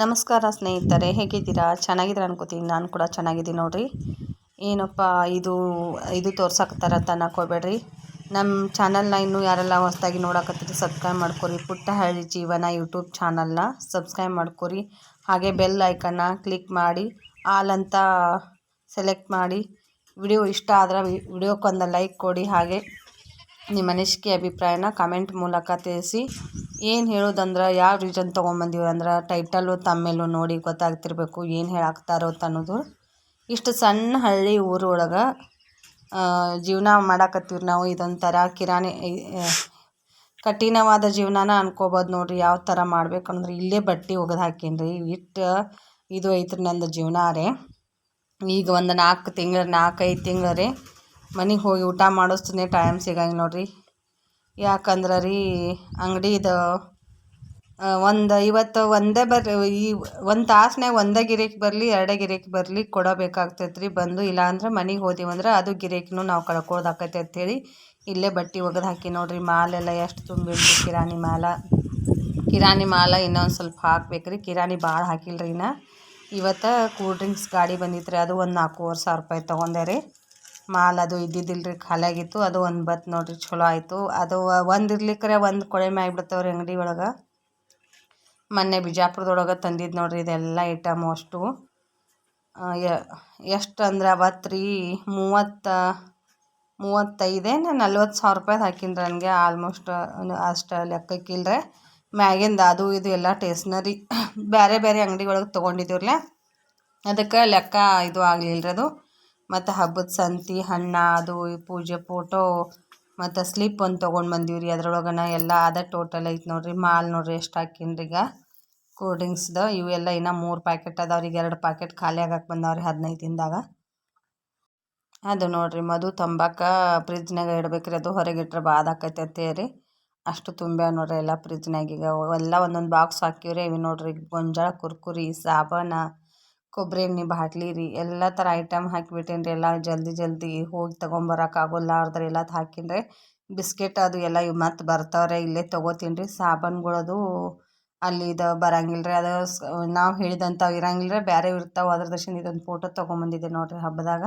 ನಮಸ್ಕಾರ ಸ್ನೇಹಿತರೆ, ಹೇಗಿದ್ದೀರಾ? ಚೆನ್ನಾಗಿದ್ದೀರಾ ಅನ್ಕೋತೀನಿ. ನಾನು ಕೂಡ ಚೆನ್ನಾಗಿದ್ದೀನಿ ನೋಡಿರಿ. ಏನಪ್ಪ, ಇದು ಇದು ತೋರ್ಸಕ್ತಾರ ತನಕ ಹೋಗ್ಬೇಡ್ರಿ ನಮ್ಮ ಚಾನಲ್ನ ಇನ್ನೂ ಯಾರೆಲ್ಲ ಹೊಸದಾಗಿ ನೋಡಕತ್ತೀರಿ ಸಬ್ಸ್ಕ್ರೈಬ್ ಮಾಡ್ಕೊರಿ. ಪುಟ್ಟ ಹಳ್ಳಿ ಜೀವನ ಯೂಟ್ಯೂಬ್ ಚಾನಲ್ನ ಸಬ್ಸ್ಕ್ರೈಬ್ ಮಾಡ್ಕೊರಿ. ಹಾಗೆ ಬೆಲ್ ಐಕನ್ನ ಕ್ಲಿಕ್ ಮಾಡಿ ಆಲ್ ಅಂತ ಸೆಲೆಕ್ಟ್ ಮಾಡಿ. ವಿಡಿಯೋ ಇಷ್ಟ ಆದ್ರೆ, ವಿಡಿಯೋಕ್ಕೊಂದು ಲೈಕ್ ಕೊಡಿ. ಹಾಗೆ ನಿಮ್ಮ ಅನಿಸಿಕೆ, ಅಭಿಪ್ರಾಯನ ಕಮೆಂಟ್ ಮೂಲಕ ತಿಳಿಸಿ. ಏನು ಹೇಳೋದಂದ್ರೆ, ಯಾವ ರೀಸನ್ ತೊಗೊಂಬಂದೀವಿ ಅಂದ್ರೆ, ಟೈಟಲ್ಲು, ತಮ್ಮೇಲೂ ನೋಡಿ ಗೊತ್ತಾಗ್ತಿರ್ಬೇಕು ಏನು ಹೇಳಾಕ್ತಾರೋ ಅನ್ನೋದು. ಇಷ್ಟು ಸಣ್ಣ ಹಳ್ಳಿ ಊರೊಳಗೆ ಜೀವನ ಮಾಡಾಕತ್ತೀವಿ ನಾವು ಇದೊಂಥರ ಕಿರಾಣಿ ಕಠಿಣವಾದ ಜೀವನನ ಅನ್ಕೋಬೋದು ನೋಡಿರಿ, ಯಾವ ಥರ ಮಾಡ್ಬೇಕಂದ್ರೆ ಇಲ್ಲೇ ಬಟ್ಟೆ ಒಗೆದು ಹಾಕೀನಿ ರೀ ಇಟ್ಟು ಇದು ಐತ್ರಿ ನಂದು ಜೀವನ ರೀ. ಈಗ ಒಂದು ನಾಲ್ಕು ತಿಂಗಳು ನಾಲ್ಕೈದು ತಿಂಗಳು ರೀ. ಮನೆಗೆ ಹೋಗಿ ಊಟ ಮಾಡೋಷ್ಟೇ ಟೈಮ್ ಸಿಗಂಗಿಲ್ಲ ನೋಡಿರಿ. ಯಾಕಂದ್ರೆ ರೀ, ಅಂಗಡಿದು ಒಂದು ಇವತ್ತು ಒಂದೇ ಬರ್, ಈ, ಒಂದು ತಾಸ್ನ್ಯಾಗ ಒಂದೇ ಗಿರೇಕಿ ಬರಲಿ, ಎರಡೇ ಗಿರೇಕಿ ಬರಲಿ ಕೊಡಬೇಕಾಗ್ತೈತೆ ರೀ ಬಂದು ಇಲ್ಲಾಂದ್ರೆ ಮನೆಗೆ ಹೋದಿವಂದ್ರೆ ಅದು ಗಿರಾಕಿನೂ ನಾವು ಕಳ್ಕೊಳ್ಳೋದಾಕೈತೆ ಅಂಥೇಳಿ ಇಲ್ಲೇ ಬಟ್ಟೆ ಒಗೆದು ಹಾಕಿ ನೋಡಿರಿ. ಮಾಲೆಲ್ಲ ಎಷ್ಟು ತುಂಬಿಡ್ರಿ ಕಿರಾಣಿ ಮಾಲ. ಕಿರಾಣಿ ಮಾಲ ಇನ್ನೊಂದು ಸ್ವಲ್ಪ ಹಾಕ್ಬೇಕು ರೀ ಕಿರಾಣಿ ಭಾಳ ಹಾಕಿಲ್ಲ ರೀ ಇವತ್ತು ಕೂಲ್ ಡ್ರಿಂಕ್ಸ್ ಗಾಡಿ ಬಂದಿತ್ತು ರೀ ಅದು ಒಂದು ನಾಲ್ಕೂವರೆ ಸಾವಿರ ರೂಪಾಯಿ ತೊಗೊಂಡೆ ರೀ. ಮಾಲ್ ಅದು ಇದ್ದಿದ್ದಿಲ್ಲ ರೀ ಖಾಲಿಯಾಗಿತ್ತು. ಅದು ಒಂದು ಬತ್ ನೋಡಿರಿ ಚಲೋ ಆಯಿತು. ಅದು ಒಂದು ಇರ್ಲಿಕ್ಕರೆ ಒಂದು ಕೊಳೆಮೆ ಆಗಿಬಿಡ್ತಾವೆ ಅಂಗಡಿ ಒಳಗೆ. ಮೊನ್ನೆ ಬಿಜಾಪುರದೊಳಗೆ ತಂದಿದ್ದು ನೋಡ್ರಿ, ಇದೆಲ್ಲ ಐಟಮ್ ಅಷ್ಟು. ಎಷ್ಟು ಅಂದ್ರೆ ಅವತ್ತು ರೀ ಮೂವತ್ತ ಮೂವತ್ತೈದೇನು ನಲ್ವತ್ತು ಸಾವಿರ ರೂಪಾಯಿ ಹಾಕಿನ್ರಿ ನನಗೆ ಆಲ್ಮೋಸ್ಟ್ ಅಷ್ಟು ಲೆಕ್ಕಕ್ಕಿಲ್ಲರೆ ಮ್ಯಾಗಿಂದ ಅದು ಇದು ಎಲ್ಲ ಟೇಸ್ನರಿ ಬೇರೆ ಬೇರೆ ಅಂಗಡಿ ಒಳಗೆ ತೊಗೊಂಡಿದ್ದೀವ್ರಲ್ಲ ಅದಕ್ಕೆ ಲೆಕ್ಕ ಇದು ಆಗಲಿಲ್ಲ ರೀ ಅದು. ಮತ್ತು ಹಬ್ಬದ ಸಂತೆ, ಹಣ್ಣ, ಅದು, ಪೂಜೆ ಫೋಟೋ ಮತ್ತು ಸ್ಲಿಪ್ ಒಂದು ತೊಗೊಂಡು ಬಂದೀವಿ ರೀ ಅದ್ರೊಳಗನ ಎಲ್ಲ ಅದ ಟೋಟಲ್ ಐತೆ ನೋಡಿರಿ. ಮಾಲ್ ನೋಡಿರಿ ಎಷ್ಟು ಹಾಕಿನ್ರಿ ಈಗ. ಕೂಲ್ ಡ್ರಿಂಕ್ಸ್ದು ಇವೆಲ್ಲ ಇನ್ನೂ ಮೂರು ಪ್ಯಾಕೆಟ್ ಅದಾವ್ರಿ. ಈಗ ಎರಡು ಪ್ಯಾಕೆಟ್ ಖಾಲಿ ಆಗಕ್ಕೆ ಬಂದಾವೆ ರೀ ಹದಿನೈದು ದಿನದಾಗ ಅದು ನೋಡಿರಿ ಮದು ತಂಬಾಕ ಫ್ರಿಜ್ನಾಗ ಇಡ್ಬೇಕು ರೀ ಅದು ಹೊರಗೆ ಇಟ್ರೆ ಬಾದಾಕೈತೆ ರೀ ಅಷ್ಟು ತುಂಬ್ಯಾವ ನೋಡ್ರಿ ಎಲ್ಲ ಫ್ರಿಜ್ನಾಗ ಈಗ. ಎಲ್ಲ ಒಂದೊಂದು ಬಾಕ್ಸ್ ಹಾಕಿವ್ರಿ. ಇವು ನೋಡಿರಿ ಗೊಂಜಾಳ, ಕುರ್ಕುರಿ, ಸಾಬಾನ ಕೊಬ್ಬರಿ ಎಣ್ಣೆ, ಬಾಟ್ಲಿ ರೀ, ಎಲ್ಲ ಥರ ಐಟಮ್ ಹಾಕಿಬಿಟ್ಟೇನಿ ರೀ, ಎಲ್ಲ ಜಲ್ದಿ ಜಲ್ದಿ ಹೋಗಿ ತೊಗೊಂಬರಕ್ಕೆ ಆಗೋಲ್ಲಾರ್ದ್ರೆ ಎಲ್ಲ ಹಾಕೀನಿ ರೀ. ಬಿಸ್ಕೆಟ್ ಅದು ಎಲ್ಲ ಇವು ಮತ್ತೆ ಬರ್ತಾವ್ರೆ, ಇಲ್ಲೇ ತೊಗೋತೀನಿ ರೀ. ಸಾಬೂನುಗಳದು ಅಲ್ಲಿ ಇದು ಬರಂಗಿಲ್ಲ ರೀ. ಅದು ನಾವು ಹೇಳಿದಂಥವು ಇರಂಗಿಲ್ಲ ರೀ. ಬೇರೆ ಇರ್ತಾವೆ ಅದ್ರ ದರ್ಶನ ಇದೊಂದು ಫೋಟೋ ತೊಗೊಂಬಂದಿದ್ದೆ ನೋಡಿರಿ ಹಬ್ಬದಾಗ.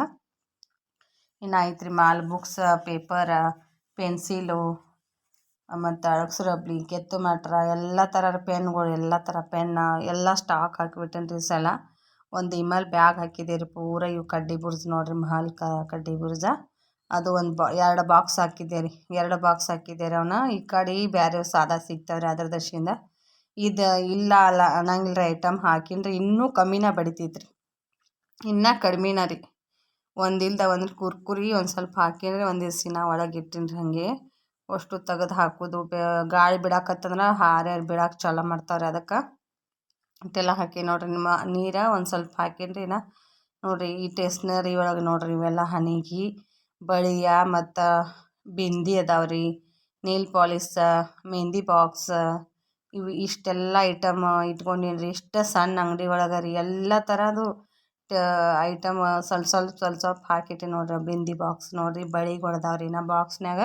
ಇನ್ನು ಆಯ್ತು ರೀ ಮಾಲ್ ಬುಕ್ಸ್, ಪೇಪರ, ಪೆನ್ಸಿಲು, ಮತ್ತು ಅಳಕ್ಸು ರಬ್ಲಿ, ಕೆತ್ತು ಮಾಟ್ರ, ಎಲ್ಲ ಥರದ ಪೆನ್ಗಳು, ಎಲ್ಲ ಥರ ಪೆನ್ನ ಎಲ್ಲ ಸ್ಟಾಕ್ ಹಾಕಿಬಿಟ್ಟೇನಿ ರೀ ಸಲ. ಒಂದು ಇಮಲ್ ಬ್ಯಾಗ್ ಹಾಕಿದೆ ರೀ ಪೂರ ಇವು ಕಡ್ಡಿ ಬುರ್ಜ್ ನೋಡ್ರಿ ಮಹಾಲ್ ಕಡ್ಡಿ ಬುರ್ಜ. ಅದು ಒಂದು ಬಾ ಎರಡು ಬಾಕ್ಸ್ ಹಾಕಿದ್ದೀರಿ ಎರಡು ಬಾಕ್ಸ್ ಹಾಕಿದ್ದೀರಿ ಅವನ್ನ ಈ ಕಡೆ ಬೇರೆ ಸಾದ ಸಿಗ್ತಾವ್ರಿ ಅದ್ರ ದರ್ಶಿಂದ ಇದು ಇಲ್ಲ ಅಲ್ಲ ಅನ್ನಂಗಿಲ್ಲ ರೀ ಐಟಮ್ ಹಾಕಿನ್ರಿ. ಇನ್ನೂ ಕಮ್ಮಿನ ಬಡಿತೈತೆ ರೀ ಇನ್ನೂ ಕಡ್ಮೆನ ರೀ. ಒಂದಿಲ್ದ ಒಂದು ಕುರ್ಕುರಿ ಒಂದು ಸ್ವಲ್ಪ ಹಾಕಿನ್ರಿ. ಒಂದು ದಿವ್ಸ ಒಳಗೆ ಇಟ್ಟೀನಿ ರೀ ಹಾಗೆ. ಅಷ್ಟು ತೆಗೆದು ಹಾಕೋದು. ಗಾಳಿ ಬಿಡಾಕತ್ತಂದ್ರೆ ಹಾರೆ ಬಿಡಾಕೆ ಚಾಲೂ ಮಾಡ್ತಾವ್ರಿ ಅದಕ್ಕೆ. ಇಷ್ಟೆಲ್ಲ ಹಾಕಿ ನೋಡಿರಿ, ನಿಮ್ಮ ನೀರು ಒಂದು ಸ್ವಲ್ಪ ಹಾಕೀನಿ ನಾ. ನೋಡಿರಿ ಈ ಟೇಸ್ನರಿ ಒಳಗೆ ನೋಡಿರಿ ಇವೆಲ್ಲ ಹನಿಗಿ, ಬಳಿಯ ಮತ್ತು ಬಿಂದಿ ಅದಾವೆ ರೀ ನೀಲ್ ಪಾಲಿಸ, ಮೆಹಂದಿ ಬಾಕ್ಸ, ಇವು ಇಷ್ಟೆಲ್ಲ ಐಟಮ್ ಇಟ್ಕೊಂಡೀನಿ ರೀ ಇಷ್ಟು ಸಣ್ಣ ಅಂಗಡಿ ಒಳಗೆ ರೀ, ಎಲ್ಲ ಥರದ್ದು ಐಟಮ್ ಸ್ವಲ್ಪ ಸ್ವಲ್ಪ ಸ್ವಲ್ಪ ಸ್ವಲ್ಪ ಹಾಕಿಟ್ಟೀನಿ ನೋಡ್ರಿ ಬಿಂದಿ ಬಾಕ್ಸ್. ನೋಡಿರಿ ಬಳಿಗಳು ಅದಾವೆ ರೀ ನಾ ಬಾಕ್ಸ್ನಾಗ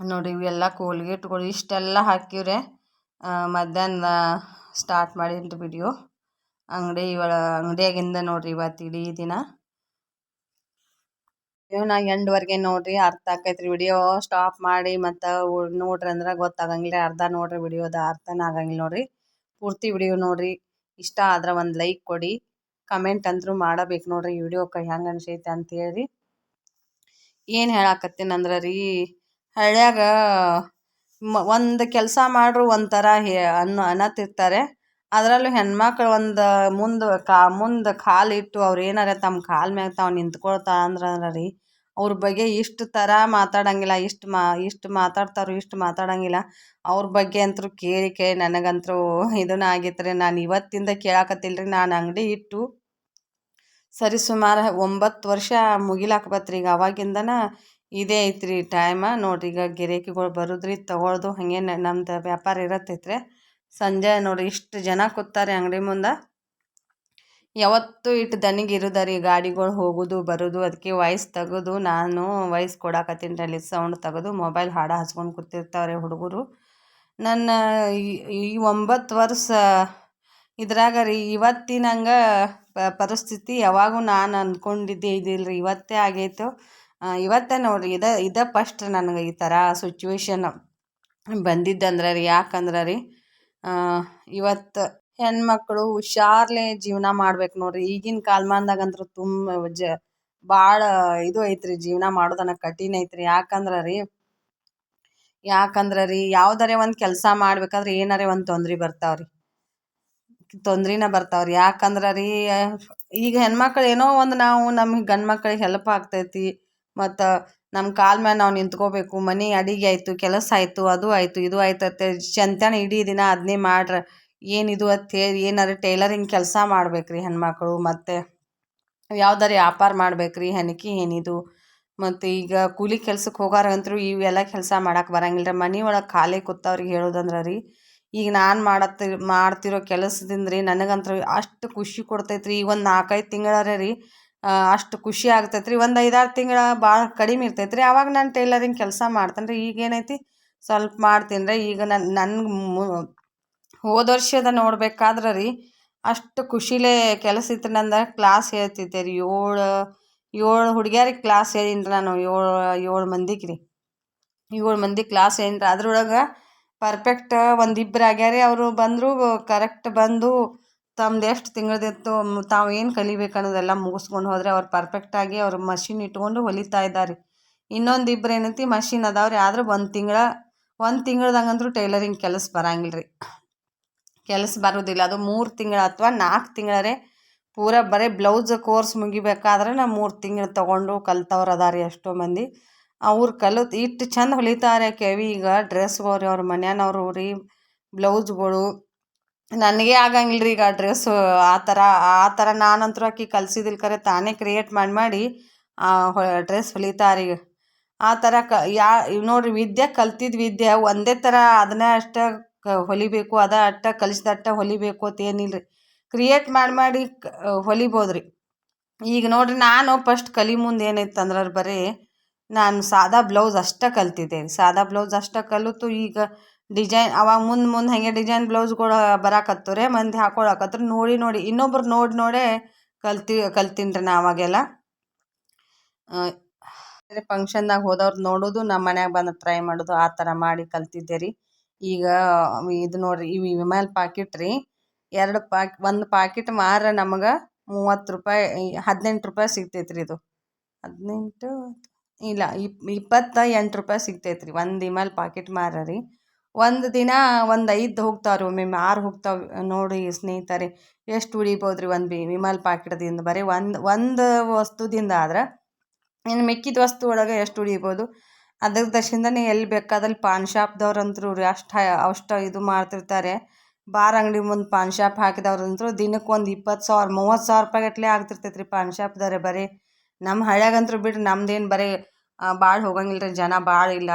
ನೋಡಿ ಇವೆಲ್ಲ ಕೋಲ್ಗೇಟ್ಗಳು ಇಷ್ಟೆಲ್ಲ ಹಾಕಿವ್ರೆ ಮಧ್ಯಾಹ್ನ ಸ್ಟಾರ್ಟ್ ಮಾಡೀನಿ ರೀ ವಿಡಿಯೋ ಅಂಗಡಿ ಒಳ ಅಂಗಡಿಯಾಗಿಂದ ನೋಡಿರಿ ಇವತ್ತು ಇಡೀ ದಿನ. ನಾ ಎಂಡ್ವರೆಗೆ ನೋಡಿರಿ, ಅರ್ಥ ಆಕೈತೆ ರೀ ವಿಡಿಯೋ ಸ್ಟಾಪ್ ಮಾಡಿ ಮತ್ತು ನೋಡ್ರಿ ಅಂದ್ರೆ ಗೊತ್ತಾಗಂಗಿಲ್ಲ, ಅರ್ಧ ನೋಡಿರಿ ವಿಡಿಯೋದ ಅರ್ಥನೇ ಆಗಂಗಿಲ್ಲ ನೋಡಿರಿ. ಪೂರ್ತಿ ವಿಡಿಯೋ ನೋಡಿರಿ, ಇಷ್ಟ ಆದ್ರೆ ಒಂದು ಲೈಕ್ ಕೊಡಿ. ಕಮೆಂಟ್ ಅಂತರೂ ಮಾಡಬೇಕು ನೋಡಿರಿ, ಈ ವಿಡಿಯೋಕ್ಕೆ ಹೆಂಗೆ ಅನ್ಸೈತೆ ಅಂತೇಳಿ ಏನು ಹೇಳಾಕತ್ತೀನಿ ಅಂದ್ರೆ ರೀ, ಹಳ್ಳ್ಯಾಗ ಮ, ಒಂದು ಕೆಲಸ ಮಾಡ್ರು ಒಂಥರ ಹೇ, ಅನ್ನ ಅನ್ನತ್ತಿರ್ತಾರೆ ಅದರಲ್ಲೂ ಹೆಣ್ಮಕ್ಳು ಒಂದು ಮುಂದೆ ಕಾ, ಮುಂದೆ ಕಾಲಿಟ್ಟು ಅವ್ರು ಏನಾರ ತಮ್ಮ ಕಾಲ್ ಮ್ಯಾಗ ತಾವು ನಿಂತ್ಕೊಳ್ತಾ ಅಂದ್ರೆ ರೀ, ಅವ್ರ ಬಗ್ಗೆ ಇಷ್ಟು ಥರ ಮಾತಾಡಂಗಿಲ್ಲ, ಇಷ್ಟು ಮಾ, ಇಷ್ಟು ಮಾತಾಡ್ತಾರೋ ಇಷ್ಟು ಮಾತಾಡಂಗಿಲ್ಲ. ಅವ್ರ ಬಗ್ಗೆ ಅಂತೂ ಕೇಳಿ ಕೇಳಿ ನನಗಂತೂ ಇದನ್ನ ಆಗೈತೆ ರೀ, ನಾನು ಇವತ್ತಿಂದ ಕೇಳಾಕತ್ತಿಲ್ಲ ನಾನು ಅಂಗಡಿ ಇಟ್ಟು ಸರಿ ಸುಮಾರು ಒಂಬತ್ತು ವರ್ಷ ಮುಗಿಲಾಕ ಬತ್ರಿ ಈಗ ಅವಾಗಿಂದನ ಇದೇ ಐತ್ರಿ ಟೈಮ ನೋಡಿರಿ ಈಗ ಗಿರಾಕಿಗಳು ಬರೋದ್ರಿ ತೊಗೊಳ್ದು ಹಾಗೆ ನಮ್ದು ವ್ಯಾಪಾರ ಇರತ್ತೈತ್ರಿ ಸಂಜೆ ನೋಡಿ ಇಷ್ಟು ಜನ ಕೂತಾರೆ ಅಂಗಡಿ ಮುಂದೆ. ಯಾವತ್ತೂ ಇಟ್ಟು ದನಿಗೆ ಇರೋದ ರೀ ಗಾಡಿಗಳು ಹೋಗೋದು, ಬರೋದು ಅದಕ್ಕೆ ವಾಯ್ಸ್ ತೆಗೆದು, ನಾನು ವಾಯ್ಸ್ ಕೊಡಾಕತ್ತೀನಿ ಅಲ್ಲಿ ಸೌಂಡ್ ತೆಗೆದು, ಮೊಬೈಲ್ ಹಾಡು ಹಚ್ಕೊಂಡು ಕೂತಿರ್ತಾವ್ರೆ ಹುಡುಗರು. ನನ್ನ ಈ ಒಂಬತ್ತು ವರ್ಷ ಇದ್ರಾಗ ರೀ ಇವತ್ತಿನಂಗೆ ಪರಿಸ್ಥಿತಿ ಯಾವಾಗೂ ನಾನು ಅಂದ್ಕೊಂಡಿದ್ದೆ ಇದಿಲ್ಲ ರೀ ಇವತ್ತೇ ಆಗೈತು. ಇವತ್ತೇ ನೋಡ್ರಿ, ಇದ ಇದ ಫಸ್ಟ್ ನನಗೆ ಈ ಥರ ಸಿಚುವೇಶನ್ ಬಂದಿದ್ದಂದ್ರೆ ರೀ, ಯಾಕಂದ್ರೆ ರೀ ಇವತ್ತು ಹೆಣ್ಮಕ್ಳು ಹುಷಾರ್ಲೆ ಜೀವನ ಮಾಡ್ಬೇಕು ನೋಡ್ರಿ. ಈಗಿನ ಕಾಲಮಾನ್ದಾಗಂತೂ ತುಂಬ ಜ ಭಾಳ ಇದು ಐತ್ರಿ, ಜೀವನ ಮಾಡೋದನ್ನ ಕಠಿಣ ಐತ್ರಿ. ಯಾಕಂದ್ರೆ ರೀ ಯಾಕಂದ್ರೆ ರೀ, ಯಾವ್ದಾರೆ ಒಂದು ಕೆಲಸ ಮಾಡ್ಬೇಕಾದ್ರೆ ಏನಾರೇ ಒಂದು ತೊಂದ್ರೆ ಬರ್ತಾವ್ರಿ. ತೊಂದ್ರಿನ ಬರ್ತಾವ್ರಿ. ಯಾಕಂದ್ರೆ ರೀ, ಈಗ ಹೆಣ್ಮಕ್ಳು ಏನೋ ಒಂದು ನಾವು ನಮಗೆ ಗಂಡು ಮಕ್ಳಿಗೆ ಹೆಲ್ಪ್ ಆಗ್ತೈತಿ. ಮತ್ತು ನಮ್ಮ ಕಾಲ ಮೇಲೆ ನಾವು ನಿಂತ್ಕೋಬೇಕು. ಮನೆ ಅಡಿಗೆ ಆಯಿತು, ಕೆಲಸ ಆಯಿತು, ಅದು ಆಯಿತು, ಇದು ಆಯ್ತತ್ತೆ ಚಂತನ ಇಡೀ ದಿನ ಅದನ್ನೇ ಮಾಡ್ರೆ. ಏನಿದು ಅಂತ ಹೇಳಿ ಏನಾರು ಟೈಲರಿಂಗ್ ಕೆಲಸ ಮಾಡ್ಬೇಕ್ರಿ ಹೆಣ್ಮಕ್ಳು, ಮತ್ತು ಯಾವ್ದಾರು ವ್ಯಾಪಾರ ಮಾಡ್ಬೇಕ್ರಿ, ಹೆಣಕಿ ಏನಿದು? ಮತ್ತು ಈಗ ಕೂಲಿ ಕೆಲ್ಸಕ್ಕೆ ಹೋಗೋರಂತೂ ಇವೆಲ್ಲ ಕೆಲಸ ಮಾಡೋಕೆ ಬರಂಗಿಲ್ಲ ರೀ ಮನೆ ಒಳಗೆ ಖಾಲಿ ಕೂತವ್ರಿಗೆ ಹೇಳೋದಂದ್ರೆ ರೀ, ಈಗ ನಾನು ಮಾಡತ್ತಿ ಮಾಡ್ತಿರೋ ಕೆಲಸದಿಂದ ರೀ ನನಗಂತೂ ಅಷ್ಟು ಖುಷಿ ಕೊಡ್ತೈತೆ ರೀ ಈಗ ಒಂದು ನಾಲ್ಕೈದು ತಿಂಗಳಾರೆ ರೀ ಅಷ್ಟು ಖುಷಿ ಆಗ್ತೈತೆ ರೀ ಒಂದು ಐದಾರು ತಿಂಗಳ ಭಾಳ ಕಡಿಮೆ ಇರ್ತೈತೆ ರೀ ಆವಾಗ ನಾನು ಟೈಲರಿಂಗ್ ಕೆಲಸ ಮಾಡ್ತೇನೆ ರೀ ಈಗ ಏನೈತಿ? ಸ್ವಲ್ಪ ಮಾಡ್ತೀನಿ ರೀ ಈಗ ನನ್ನ ನನ್ಗೆ ಹೋದ ವರ್ಷದ ನೋಡ್ಬೇಕಾದ್ರೆ ರೀ, ಅಷ್ಟು ಖುಷಿಲೇ ಕೆಲಸ ಇತ್ತು ನಂದು. ಕ್ಲಾಸ್ ಹೇಳ್ತಿದ್ದೆ ರೀ ಏಳು ಏಳು ಹುಡುಗಿಯರಿಗೆ ಕ್ಲಾಸ್ ಹೇಳೀನಿ ನಾನು. ಏಳು ಏಳು ಮಂದಿಗೆ ರೀ. ಏಳು ಮಂದಿ ಕ್ಲಾಸ್ ಹೇಳೀನಿ ಅದ್ರೊಳಗೆ ಪರ್ಫೆಕ್ಟ್ ಒಂದಿಬ್ರು ಆಗ್ಯಾರ. ಅವರು ಬಂದರು ಕರೆಕ್ಟ್ ಬಂದು ತಮ್ದು ಎಷ್ಟು ತಿಂಗಳದಿತ್ತು ತಾವು ಏನು ಕಲಿಬೇಕು ಅನ್ನೋದೆಲ್ಲ ಮುಗಿಸ್ಕೊಂಡು ಹೋದರೆ ಅವ್ರು ಪರ್ಫೆಕ್ಟಾಗಿ ಅವ್ರು ಮಷಿನ್ ಇಟ್ಕೊಂಡು ಹೊಲಿತಾ ಇದ್ದಾರೆ. ಇನ್ನೊಂದು ಇಬ್ಬರು ಏನೈತಿ ಮಷಿನ್ ಅದಾವ್ರಿ, ಆದ್ರೆ ಒಂದು ತಿಂಗಳ, ಒಂದು ತಿಂಗಳ್ದಂಗಂದ್ರೂ ಟೈಲರಿಂಗ್ ಕೆಲಸ ಬರಂಗಿಲ್ಲ ರೀ. ಕೆಲಸ ಬರೋದಿಲ್ಲ, ಅದು ಮೂರು ತಿಂಗಳ ಅಥವಾ ನಾಲ್ಕು ತಿಂಗಳರೆ ಪೂರ ಬರೀ ಬ್ಲೌಸ್ ಕೋರ್ಸ್ ಮುಗಿಬೇಕಾದ್ರೆ ನಾ ಮೂರು ತಿಂಗಳು ತೊಗೊಂಡು ಕಲ್ತವ್ರು ಅದಾರಿ ಎಷ್ಟೋ ಮಂದಿ. ಅವ್ರು ಕಲಿತು ಇಷ್ಟು ಚಂದ ಹೊಲಿತಾರೆ ಕೆವಿ ಈಗ ಡ್ರೆಸ್ಗಳು ಅವ್ರ ಮನೆಯವ್ರು ರೀ ಬ್ಲೌಸ್ಗಳು ನನಗೆ ಆಗಂಗಿಲ್ಲ ರೀ ಈಗ ಡ್ರೆಸ್ಸು ಆ ಥರ ಆ ಥರ ನಾನಂತೂ ಆಕಿ ಕಲ್ಸಿದಿಲ್ಲ ಖರೆ ತಾನೇ ಕ್ರಿಯೇಟ್ ಮಾಡಿ ಮಾಡಿ ಡ್ರೆಸ್ ಹೊಲಿತಾರೆ. ಈಗ ಆ ಥರ ಕ, ಯಾ ನೋಡ್ರಿ ವಿದ್ಯೆ ಕಲ್ತಿದ್ದ ವಿದ್ಯೆ, ಒಂದೇ ಥರ ಅದನ್ನೇ ಅಷ್ಟೇ ಹೊಲಿಬೇಕು, ಅದ ಅಟ್ಟ ಕಲಿಸ್ದಟ್ಟ ಹೊಲಿಬೇಕು ಅಂತ ಏನಿಲ್ಲ ರೀ ಕ್ರಿಯೇಟ್ ಮಾಡಿ ಮಾಡಿ, ಕ ಹೊಲಿಬೋದು ರೀ ಈಗ ನೋಡ್ರಿ ನಾನು ಫಸ್ಟ್ ಕಲಿ ಮುಂದೆ ಏನೈತೆ ಅಂದ್ರೆ ಬರೀ, ನಾನು ಸಾದಾ ಬ್ಲೌಸ್ ಅಷ್ಟೇ ಕಲ್ತಿದ್ದೆ ಸಾದಾ ಬ್ಲೌಸ್ ಅಷ್ಟೇ ಕಲಿತು ಈಗ ಡಿಜೈನ್ ಅವಾಗ ಮುಂದೆ ಮುಂದೆ ಹಾಗೆ ಡಿಜೈನ್ ಬ್ಲೌಸ್ಗಳು ಬರಾಕತ್ತವ್ರೆ ಮಂದಿ ಹಾಕೊಳಕತ್ರು ನೋಡಿ ನೋಡಿ, ಇನ್ನೊಬ್ರು ನೋಡಿ ನೋಡೇ ಕಲ್ತಿ ಕಲ್ತೀನಿ ರೀ ನಾ ಅವಾಗೆಲ್ಲ. ಫಂಕ್ಷನ್ದಾಗ ಹೋದವ್ರು ನೋಡೋದು ನಮ್ಮ ಮನ್ಯಾಗ ಬಂದು ಟ್ರೈ ಮಾಡೋದು, ಆ ಥರ ಮಾಡಿ ಕಲ್ತಿದ್ದೆ ರೀ ಈಗ ಇದು ನೋಡ್ರಿ, ಇವು ವಿಮಲ್ ಪಾಕಿಟ್ ರೀ. ಎರಡು ಪಾಕ್, ಒಂದು ಪಾಕಿಟ್ ಮಾರ ನಮಗೆ ಮೂವತ್ತು ರೂಪಾಯಿ, ಹದಿನೆಂಟು ರೂಪಾಯಿ ಸಿಗ್ತೈತೆ ರೀ ಇದು. ಹದಿನೆಂಟು, ಇಲ್ಲ, ಇಪ್, ಇಪ್ಪತ್ತ ಎಂಟು ರೂಪಾಯಿ ಸಿಗ್ತೈತೆ ರೀ ಒಂದು ಇಮಲ್ ಪಾಕಿಟ್ ಮಾರ ರೀ. ಒಂದು ದಿನ ಒಂದು ಐದು ಹೋಗ್ತಾವ್ರಿ, ಒಮ್ಮೊಮ್ಮೆ ಆರು ಹೋಗ್ತಾವೆ, ನೋಡಿ ಸ್ನೇಹಿತರೆ, ಎಷ್ಟು ಉಳಿಬೋದು ರೀ ಒಂದು ಬಿ, ವಿಮಲ್ ಪಾಕಿಟ್ದಿಂದ, ಬರೀ ಒಂದು ಒಂದು ವಸ್ತುದಿಂದ ಆದ್ರೆ ಇನ್ನು ಮಿಕ್ಕಿದ ವಸ್ತು ಒಳಗೆ ಎಷ್ಟು ಉಳಿಬೋದು ಅದ್ರ ದಶಿಂದನೇ ಎಲ್ಲಿ ಬೇಕಾದಲ್ಲಿ ಪಾನ್ ಶಾಪ್ದವ್ರಂತೂ ರೀ, ಅಷ್ಟು ಅಷ್ಟು ಇದು ಮಾಡ್ತಿರ್ತಾರೆ. ಬಾರ್ ಅಂಗಡಿ ಮುಂದೆ ಪಾನ್ ಶಾಪ್ ಹಾಕಿದವ್ರಂತೂ ದಿನಕ್ಕೆ ಒಂದು ಇಪ್ಪತ್ತು ಸಾವಿರ, ಮೂವತ್ತು ಸಾವಿರ ರೂಪಾಯಿ ಗಟ್ಟಲೆ ಆಗ್ತಿರ್ತೈತೆ ರೀ ಪಾನ್ ಶಾಪ್ದವ್ರೆ, ಬರೀ. ನಮ್ಮ ಹಳ್ಯಾಗಂತೂ ಬಿಡ್ರಿ, ನಮ್ದೇನು ಬರೀ ಭಾಳ ಹೋಗಂಗಿಲ್ಲ ರೀ ಜನ ಭಾಳ ಇಲ್ಲ.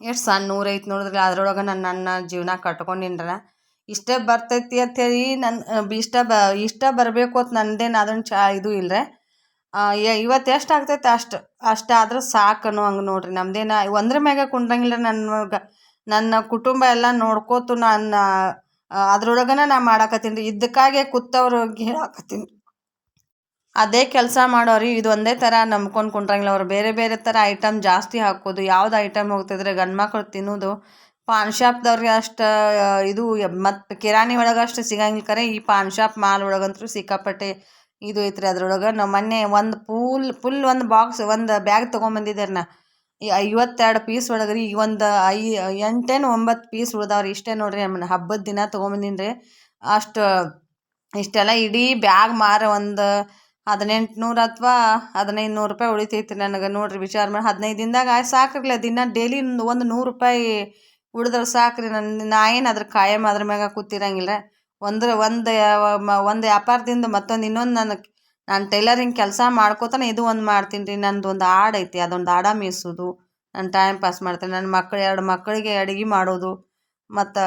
ಎಷ್ಟು ಸಣ್ಣ ಊರು ಐತೆ ನೋಡಿದ್ರೆ ಅದ್ರೊಳಗೆ ನಾನು ನನ್ನ ಜೀವನ ಕಟ್ಕೊಂಡಿನ್ರ ಇಷ್ಟೇ ಬರ್ತೈತಿ ಅಂಥೇಳಿ ನನ್ನ ಇಷ್ಟ ಬ, ಇಷ್ಟ ಬರಬೇಕು ಅಂತ ನನ್ನದೇನು ಅದನ್ನು ಚಾ, ಇದು ಇಲ್ಲರೆ ಇವತ್ತು ಎಷ್ಟು ಆಗ್ತೈತೆ ಅಷ್ಟು ಅಷ್ಟು ಆದ್ರೆ ಸಾಕು ಅನ್ನೋ ಹಂಗೆ ನೋಡ್ರಿ. ನಮ್ಮದೇನ ಒಂದ್ರ ಮ್ಯಾಗ ಕುಂಡ್ರಂಗಿಲ್ಲ ನನ್ನ ನನ್ನ ಕುಟುಂಬ ಎಲ್ಲ ನೋಡ್ಕೋತು ನನ್ನ ಅದ್ರೊಳಗನ ನಾ ಮಾಡಾಕತ್ತೀನಿ ರೀ. ಇದಕ್ಕಾಗೆ ಕೂತವ್ರಿಗೆ ಹೇಳಾಕತ್ತೀನಿ. ಅದೇ ಕೆಲಸ ಮಾಡೋರಿ ಇದು ಒಂದೇ ಥರ ನಂಬ್ಕೊಂಡು ಕುಂಡ್ರಂಗಿಲ್ಲ. ಅವ್ರು ಬೇರೆ ಬೇರೆ ಥರ ಐಟಮ್ ಜಾಸ್ತಿ ಹಾಕೋದು, ಯಾವ್ದು ಐಟಮ್ ಹೋಗ್ತಿದ್ರೆ ಗಂಡು ಮಕ್ಳು ತಿನ್ನೋದು. ಪಾನ್ ಶಾಪ್ದವ್ರಿಗೆ ಅಷ್ಟು, ಇದು ಮತ್ತು ಕಿರಾಣಿ ಒಳಗೆ ಅಷ್ಟು ಸಿಗಂಗಿಲ್ಲ ಕರೆ. ಈ ಪಾನ್ ಶಾಪ್ ಮಾಲ್ ಒಳಗಂತೂ ಸಿಕ್ಕಾಪಟ್ಟೆ ಇದು ಐತ್ರಿ ಅದ್ರೊಳಗೆ. ನಾವು ಮೊನ್ನೆ ಒಂದು ಫೂಲ್ ಫುಲ್ ಒಂದು ಬಾಕ್ಸ್ ಒಂದು ಬ್ಯಾಗ್ ತೊಗೊಂಬಂದಿದ್ದಾರೆ ನಾ ಈ ಐವತ್ತೆರಡು ಪೀಸ್ ಒಳಗೆ ರೀ ಒಂದು ಐ, ಎಂಟೇನು ಒಂಬತ್ತು ಪೀಸ್ ಉಳ್ದಾವ್ರಿ. ಇಷ್ಟೇ ನೋಡ್ರಿ ನಮ್ಮ ಹಬ್ಬದ ದಿನ ತೊಗೊಂಬಂದಿನಿ ರೀ ಅಷ್ಟು ಇಷ್ಟೆಲ್ಲ ಇಡೀ ಬ್ಯಾಗ್ ಮಾರ ಒಂದು ಹದಿನೆಂಟು ನೂರು ಅಥವಾ ಹದಿನೈದು ನೂರು ರೂಪಾಯಿ ಉಳಿತೈತಿ ನನಗೆ. ನೋಡ್ರಿ, ವಿಚಾರ ಮಾಡಿ ಹದಿನೈದು ದಿನದಾಗ ಆಯ್ತು ದಿನ ಡೈಲಿ ಒಂದು ನೂರು ರೂಪಾಯಿ ಉಳಿದ್ರೆ ಸಾಕ್ರಿ. ನನ್ನ ನಾ ಏನು ಅದ್ರ ಕಾಯಂ ಅದ್ರ ಮ್ಯಾಗ ಕೂತಿರಂಗಿಲ್ಲ. ಒಂದ್ರ ಒಂದು ಒಂದು ವ್ಯಾಪಾರದಿಂದ ಮತ್ತೊಂದು ಇನ್ನೊಂದು ನನಗೆ ನಾನು ಟೈಲರಿಂಗ್ ಕೆಲಸ ಮಾಡ್ಕೋತಾನೆ ಇದು ಒಂದು ಮಾಡ್ತೀನಿ ರೀ. ನಂದು ಒಂದು ಆಡು ಐತಿ, ಅದೊಂದು ಆಡ ಮೀಸೋದು. ನಾನು ಟೈಮ್ ಪಾಸ್ ಮಾಡ್ತೀನಿ. ನನ್ನ ಮಕ್ಳು ಎರಡು ಮಕ್ಕಳಿಗೆ ಅಡುಗೆ ಮಾಡೋದು. ಮತ್ತು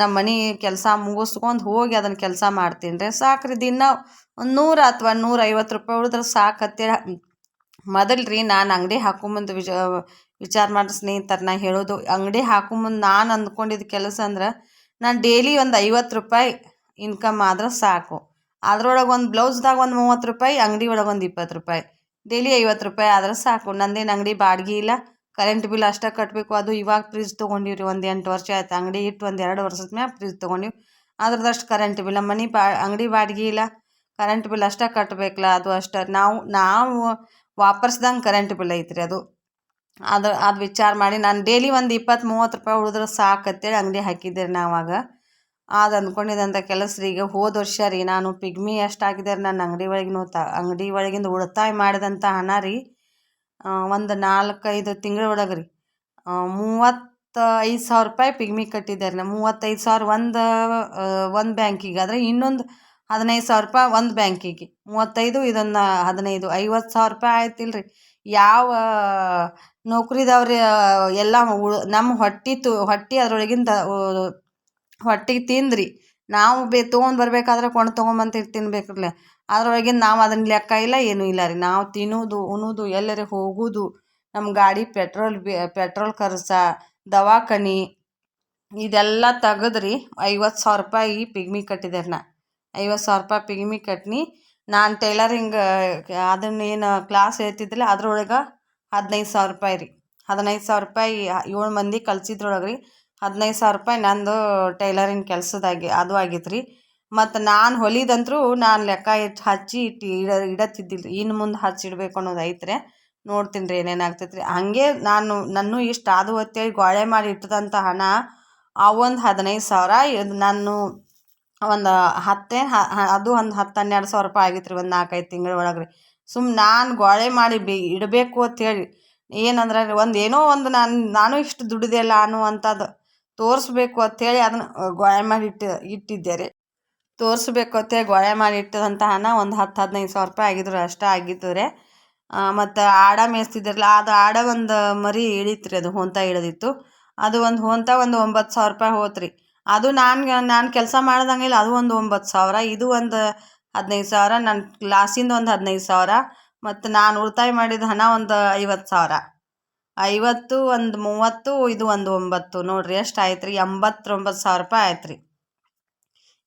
ನಮ್ಮ ಮನೆ ಕೆಲಸ ಮುಗಿಸ್ಕೊಂಡು ಹೋಗಿ ಅದನ್ನು ಕೆಲಸ ಮಾಡ್ತೀನಿ ರೀ. ಸಾಕ್ರಿ ದಿನ ಒಂದು ನೂರು ಅಥವಾ ನೂರೈವತ್ತು ರೂಪಾಯಿ ಉಳಿದ್ರೆ ಸಾಕು ಅಂತೇಳಿ ಮೊದಲು ರೀ ನಾನು ಅಂಗಡಿ ಹಾಕೊಂಬಂದು ವಿಚ ವಿಚಾರ ಮಾಡಿ ಸ್ನೇಹಿತರು, ನಾ ಹೇಳೋದು ಅಂಗಡಿ ಹಾಕೊಂಬಂದು ನಾನು ಅಂದ್ಕೊಂಡಿದ್ದ ಕೆಲಸ ಅಂದ್ರೆ ನಾನು ಡೈಲಿ ಒಂದು ಐವತ್ತು ರೂಪಾಯಿ ಇನ್ಕಮ್ ಆದ್ರೆ ಸಾಕು. ಅದ್ರೊಳಗೆ ಒಂದು ಬ್ಲೌಸ್ದಾಗ ಒಂದು ಮೂವತ್ತು ರೂಪಾಯಿ ಅಂಗಡಿ ಒಳಗೆ ಒಂದು ಇಪ್ಪತ್ತು ರೂಪಾಯಿ. ಡೈಲಿ ಐವತ್ತು ರೂಪಾಯಿ ಆದ್ರೆ ಸಾಕು. ನಂದೇನು ಅಂಗಡಿ ಬಾಡಿಗೆ ಇಲ್ಲ, ಕರೆಂಟ್ ಬಿಲ್ ಅಷ್ಟೇ ಕಟ್ಟಬೇಕು ಅದು ಇವಾಗ ಫ್ರಿಜ್ ತೊಗೊಂಡಿವ್ರಿ ಒಂದು ಎಂಟು ವರ್ಷ ಆಯ್ತು. ಅಂಗಡಿ ಇಟ್ಟು ಒಂದು ಎರಡು ವರ್ಷದ ಮ್ಯಾಗ ಫ್ರಿಜ್ ತೊಗೊಂಡಿವಿ. ಅದ್ರದಷ್ಟು ಕರೆಂಟ್ ಬಿಲ್ಲ ಮನೆ ಬಾ, ಅಂಗಡಿ ಬಾಡಿಗೆ ಇಲ್ಲ ಕರೆಂಟ್ ಬಿಲ್ ಅಷ್ಟೇ ಕಟ್ಟಬೇಕಲ್ಲ ಅದು ಅಷ್ಟೇ. ನಾವು ನಾವು ವಾಪಸ್ದಂಗೆ ಕರೆಂಟ್ ಬಿಲ್ ಐತ್ರಿ ಅದು. ಅದು ಅದು ವಿಚಾರ ಮಾಡಿ ನಾನು ಡೈಲಿ ಒಂದು ಇಪ್ಪತ್ತು ಮೂವತ್ತು ರೂಪಾಯಿ ಉಳಿದ್ರೆ ಸಾಕು ಅಂತೇಳಿ ಅಂಗಡಿ ಹಾಕಿದ್ದೆ ರೀ ನಾವಾಗ. ಅದು ಅಂದ್ಕೊಂಡಿದ್ದಂಥ ಕೆಲಸ ಈಗ ಹೋದ ವರ್ಷ ರೀ ನಾನು ಪಿಗ್ಮಿ ಎಷ್ಟು ಹಾಕಿದೆ ರೀ ನನ್ನ ಅಂಗಡಿ ಒಳಗಿನ ತ, ಅಂಗಡಿ ಒಳಗಿಂದ ಉಳಿತಾಯ ಮಾಡಿದಂಥ ಹಣ ರೀ ಒಂದು ನಾಲ್ಕೈದು ತಿಂಗಳ ಒಳಗೆ ರೀ. ಮೂವತ್ತೈದು ಸಾವಿರ ರೂಪಾಯಿ ಪಿಗ್ಮಿ ಕಟ್ಟಿದ್ದೆ ರೀ ನಾ. ಮೂವತ್ತೈದು ಸಾವಿರ ಒಂದು ಒಂದು ಬ್ಯಾಂಕಿಗೆ ಆದರೆ ಇನ್ನೊಂದು ಹದಿನೈದು ಸಾವಿರ ರೂಪಾಯಿ ಒಂದು ಬ್ಯಾಂಕಿಗೆ. ಮೂವತ್ತೈದು, ಇದನ್ನು ಹದಿನೈದು, ಐವತ್ತು ಸಾವಿರ ರೂಪಾಯಿ ಆಯ್ತಿಲ್ಲ ರೀ ಯಾವ ನೌಕರಿದವ್ರು, ಎಲ್ಲ ಉಳ್ ನಮ್ಮ ಹೊಟ್ಟೆ ತು, ಹೊಟ್ಟೆ ಅದ್ರೊಳಗಿಂದ ಹೊಟ್ಟೆಗೆ ತಿಂದ್ರಿ. ನಾವು ಬೇ, ತೊಗೊಂಡು ಬರಬೇಕಾದ್ರೆ ಕೊಂಡು ತೊಗೊಂಬಂತಿ ತಿನ್ಬೇಕಲ್ಲ ಅದ್ರೊಳಗಿಂದ ನಾವು ಅದನ್ನ ಲೆಕ್ಕ ಇಲ್ಲ, ಏನೂ ಇಲ್ಲ ರೀ. ನಾವು ತಿನ್ನೋದು, ಉಣೋದು, ಎಲ್ಲರೆ ಹೋಗೋದು. ನಮ್ಮ ಗಾಡಿ ಪೆಟ್ರೋಲ್ ಪೆಟ್ರೋಲ್ ಖರ್ಚ, ದವಾಖಾನೆ, ಇದೆಲ್ಲ ತೆಗೆದ್ರಿ. ಐವತ್ತು ಸಾವಿರ ರೂಪಾಯಿ ಪಿಗ್ಮಿ ಕಟ್ಟಿದೆ ನಾ ಐವತ್ತು ಸಾವಿರ ರೂಪಾಯಿ ಪಿಗ್ಮಿ ಕಟ್ನಿ. ನಾನು ಟೈಲರಿಂಗ್, ಅದನ್ನ ಏನು ಕ್ಲಾಸ್ ಹೇಳ್ತಿದ್ದಿಲ್ಲ, ಅದ್ರೊಳಗೆ ಹದಿನೈದು ಸಾವಿರ ರೂಪಾಯಿ ರೀ. ಹದಿನೈದು ಸಾವಿರ ರೂಪಾಯಿ ಏಳು ಮಂದಿ ಕಲ್ಸಿದ್ರೊಳಗೆ ರೀ ಹದಿನೈದು ಸಾವಿರ ರೂಪಾಯಿ ನಂದು ಟೈಲರಿಂಗ್ ಕೆಲಸದಾಗಿ, ಅದು ಆಗಿತ್ತು ರೀ. ಮತ್ತು ನಾನು ಹೊಲಿದಂತರೂ ನಾನು ಲೆಕ್ಕ ಇಟ್ಟು ಹಚ್ಚಿ ಇಟ್ಟು ಇಡ ಇಡತ್ತಿದ್ದಿಲ್ಲ ರೀ ಇನ್ನು ಮುಂದೆ ಹಚ್ಚಿಡ್ಬೇಕು ಅನ್ನೋದು ಐತ್ರಿ. ನೋಡ್ತೀನಿ ರೀ ಏನೇನು ಆಗ್ತೈತೆ ರೀ. ಹಾಗೆ ನಾನು, ನನ್ನೂ ಇಷ್ಟು ಅದು ಅಂತೇಳಿ ಗೋಳೆ ಮಾಡಿ ಇಟ್ಟದಂಥ ಹಣ ಆ ಒಂದು ಹದಿನೈದು ಸಾವಿರ, ಇದು ನಾನು ಒಂದು ಹತ್ತೇ ಅದು ಒಂದು ಹತ್ತು, ಹನ್ನೆರಡು ಸಾವಿರ ರೂಪಾಯಿ ಆಗಿತ್ತು ರೀ ಒಂದು ನಾಲ್ಕೈದು ತಿಂಗಳ ಒಳಗೆ ರೀ ಸುಮ್ ನಾನು ಗೋಳೆ ಮಾಡಿ ಬಿ, ಇಡಬೇಕು ಅಂಥೇಳಿ ಏನಂದ್ರೆ ಒಂದು ಏನೋ ಒಂದು ನಾನು ನಾನು ಇಷ್ಟು ದುಡಿದೆಯಲ್ಲ ಅನ್ನುವಂಥದ್ದು ತೋರಿಸ್ಬೇಕು ಅಂಥೇಳಿ ಅದನ್ನು ಗೋಳೆ ಮಾಡಿ ಇಟ್ಟು, ಇಟ್ಟಿದ್ದೆ ರೀ. ತೋರಿಸ್ಬೇಕು ಅಂತೇಳಿ ಗೋಳೆ ಮಾಡಿ ಇಟ್ಟದಂಥ ಹಣ ಒಂದು ಹತ್ತು, ಹದಿನೈದು ಸಾವಿರ ರೂಪಾಯಿ ಆಗಿದ್ರು ಅಷ್ಟೇ ಆಗಿತ್ತು ರೀ. ಮತ್ತು ಆಡ ಮೇಯಿಸ್ತಿದ್ದಿರಲ್ಲ ಅದು ಆಡ ಒಂದು ಮರಿ ಇಳಿತು ರೀ ಅದು ಹೋಂತ ಇಳಿದಿತ್ತು. ಅದು ಒಂದು ಹೋಂತ ಒಂದು ಒಂಬತ್ತು ಸಾವಿರ ರೂಪಾಯಿ ಹೋತ್ರಿ. ಅದು ನಾನು ನಾನು ಕೆಲಸ ಮಾಡ್ದಂಗಿಲ್ಲ ಅದು ಒಂದು ಒಂಬತ್ತು ಸಾವಿರ, ಇದು ಒಂದು ಹದಿನೈದು ಸಾವಿರ ನನ್ನ ಕ್ಲಾಸಿಂದ ಒಂದು ಹದಿನೈದು ಸಾವಿರ, ಮತ್ತು ನಾನು ಉಳಿತಾಯ ಮಾಡಿದ ಹಣ ಒಂದು ಐವತ್ತು ಸಾವಿರ. ಐವತ್ತು, ಒಂದು ಮೂವತ್ತು, ಇದು ಒಂದು ಒಂಬತ್ತು. ನೋಡಿರಿ ಎಷ್ಟು ಆಯ್ತು ರೀ ಎಂಬತ್ತೊಂಬತ್ತು ಸಾವಿರ ರೂಪಾಯಿ ಆಯ್ತು ರೀ